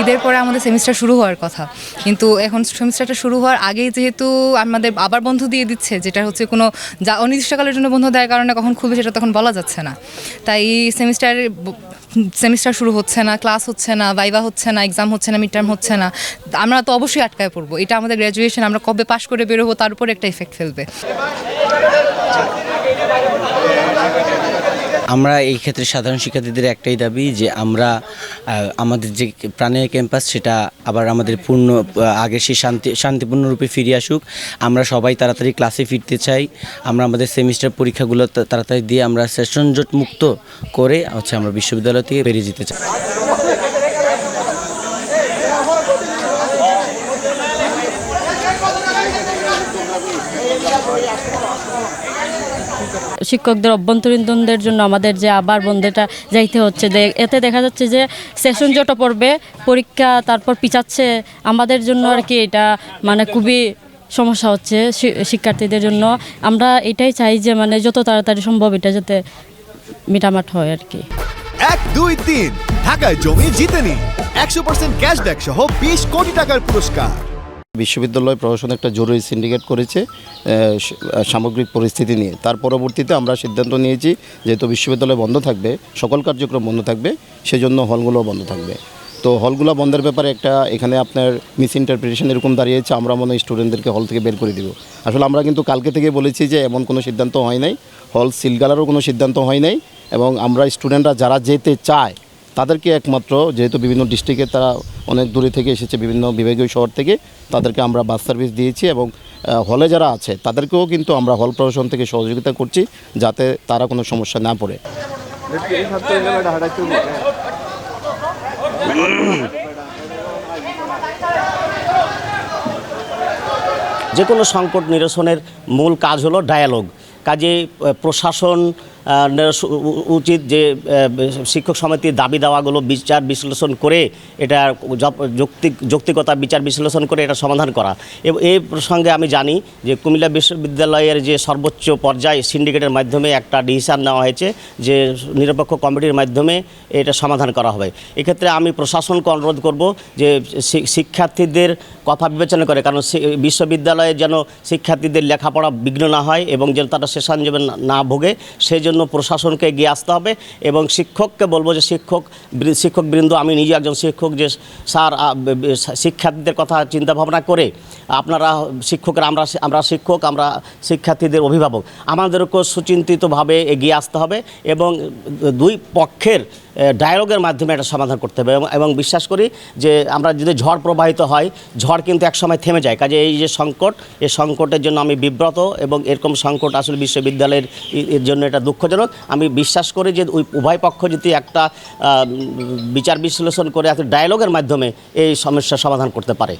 ঈদের পরে আমাদের সেমিস্টার শুরু হওয়ার কথা। কিন্তু এখন সেমিস্টারটা শুরু হওয়ার আগেই যেহেতু আমাদের আবার বন্ধ দিয়ে দিচ্ছে, যেটা হচ্ছে কোনো যা অনির্দিষ্টকালের জন্য বন্ধ দেওয়ার কারণে কখন খুলবে সেটা তখন বলা যাচ্ছে না। তাই সেমিস্টার সেমিস্টার শুরু হচ্ছে না, ক্লাস হচ্ছে না, ভাইভা হচ্ছে না এক্সাম হচ্ছে না মিড টার্ম হচ্ছে না, আমরা তো অবশ্যই আটকায় পড়ব। এটা আমাদের গ্র্যাজুয়েশন আমরা কবে পাশ করে বেরোবো, তার উপর একটা ইফেক্ট ফেলবে। আমরা এই ক্ষেত্রে সাধারণ শিক্ষার্থীদের একটাই দাবি যে আমরা আমাদের যে প্রাণের ক্যাম্পাস সেটা আবার আমাদের পূর্ণ আগের সেই শান্তি, শান্তিপূর্ণরূপে ফিরে আসুক। আমরা সবাই তাড়াতাড়ি ক্লাসে ফিরতে চাই। আমরা আমাদের সেমিস্টার পরীক্ষাগুলো তাড়াতাড়ি দিয়ে আমরা সেশন জট মুক্ত করে হচ্ছে আমরা বিশ্ববিদ্যালয় থেকে বেরিয়ে যেতে চাই। শিক্ষকদের, অভ্যন্তরীণ দ্বন্দ্বের জন্য আমাদের যে আবার বন্ধেটা যাইতে হচ্ছে। এতে দেখা যাচ্ছে যে সেশন জট পড়বে, পরীক্ষা তারপর পিছাচ্ছে। আমাদের জন্য আর কি এটা মানে খুবই সমস্যা হচ্ছে শিক্ষার্থীদের জন্য। আমরা এটাই চাই যে মানে যত তাড়াতাড়ি সম্ভব এটা যাতে মিটামাট হয় আর কি। এক, দুই, তিন, ঢাকায় জমি জিতে নিন একশো পার্সেন্ট ক্যাশব্যাক সহ বিশ কোটি টাকার পুরস্কার। বিশ্ববিদ্যালয় প্রশাসন একটা জরুরি সিন্ডিকেট করেছে সামগ্রিক পরিস্থিতি নিয়ে। তার পরবর্তীতে আমরা সিদ্ধান্ত নিয়েছি যেহেতু বিশ্ববিদ্যালয় বন্ধ থাকবে, সকল কার্যক্রম বন্ধ থাকবে, সেজন্য হলগুলো বন্ধ থাকবে। তো হলগুলো বন্ধের ব্যাপারে একটা এখানে আপনার মিস ইন্টারপ্রিটেশন এরকম দাঁড়িয়েছে, আমরা মনে হয় স্টুডেন্টদেরকে হল থেকে বের করে দিব। আসলে আমরা কিন্তু কালকে থেকে বলেছি যে এমন কোনো সিদ্ধান্ত হয় নাই, হল সিলগালারও কোনো সিদ্ধান্ত হয় নাই, এবং আমরা স্টুডেন্টরা যারা যেতে চায় তাদেরকে একমাত্র, যেহেতু বিভিন্ন ডিস্ট্রিক্টে তারা অনেক দূরে থেকে এসেছে, বিভিন্ন বিভাগীয় শহর থেকে, তাদেরকে আমরা বাস সার্ভিস দিয়েছি এবং হলে যারা আছে, তাদেরকেও কিন্তু আমরা হল প্রশাসন থেকে সহযোগিতা করছি, যাতে তারা কোনো সমস্যা না পড়ে। যে কোনো সংকট নিরসনের মূল কাজ হলো ডায়ালগ কাজে প্রশাসন উচিত যে শিক্ষক সমিতির দাবি দেওয়াগুলো বিচার বিশ্লেষণ করে এটা যৌক্তিক, যৌক্তিকতা বিচার বিশ্লেষণ করে এটা সমাধান করা। এই প্রসঙ্গে আমি জানি যে কুমিল্লা বিশ্ববিদ্যালয়ের যে সর্বোচ্চ পর্যায়ে সিন্ডিকেটের মাধ্যমে একটা ডিসিশন নেওয়া হয়েছে যে নিরপেক্ষ কমিটির মাধ্যমে এটা সমাধান করা হবে। এক্ষেত্রে আমি প্রশাসনকে অনুরোধ করব যে শিক্ষার্থীদের কথা বিবেচনা করে, কারণ বিশ্ববিদ্যালয়ে যেন শিক্ষার্থীদের লেখাপড়া বিঘ্ন না হয় এবং যেন তারা সেশন না ভোগে সেই জন্য প্রশাসনকে এগিয়ে আসতে হবে এবং শিক্ষককে বলব যে শিক্ষক শিক্ষকবৃন্দ, আমি নিজে একজন শিক্ষক যে স্যার শিক্ষার্থীদের কথা চিন্তা ভাবনা করে আপনারা শিক্ষকরা, আমরা আমরা শিক্ষক, আমরা শিক্ষার্থীদের অভিভাবক, আমাদেরকেও সুচিন্তিতভাবে এগিয়ে আসতে হবে এবং দুই পক্ষের ডায়ালগের মাধ্যমে এটা সমাধান করতে হবে এবং- বিশ্বাস করি যে আমরা যদি ঝড় প্রবাহিত হয়, ঝড় কিন্তু একসময় থেমে যায়। কাজে এই যে সংকট, এই সংকটের জন্য আমি বিব্রত এবং এরকম সংকট আসলে বিশ্ববিদ্যালয়ের এর জন্য এটা দুঃখজনক। আমি বিশ্বাস করি যে ওই উভয় পক্ষ যদি একটা বিচার বিশ্লেষণ করে একটা ডায়ালগের মাধ্যমে এই সমস্যার সমাধান করতে পারে।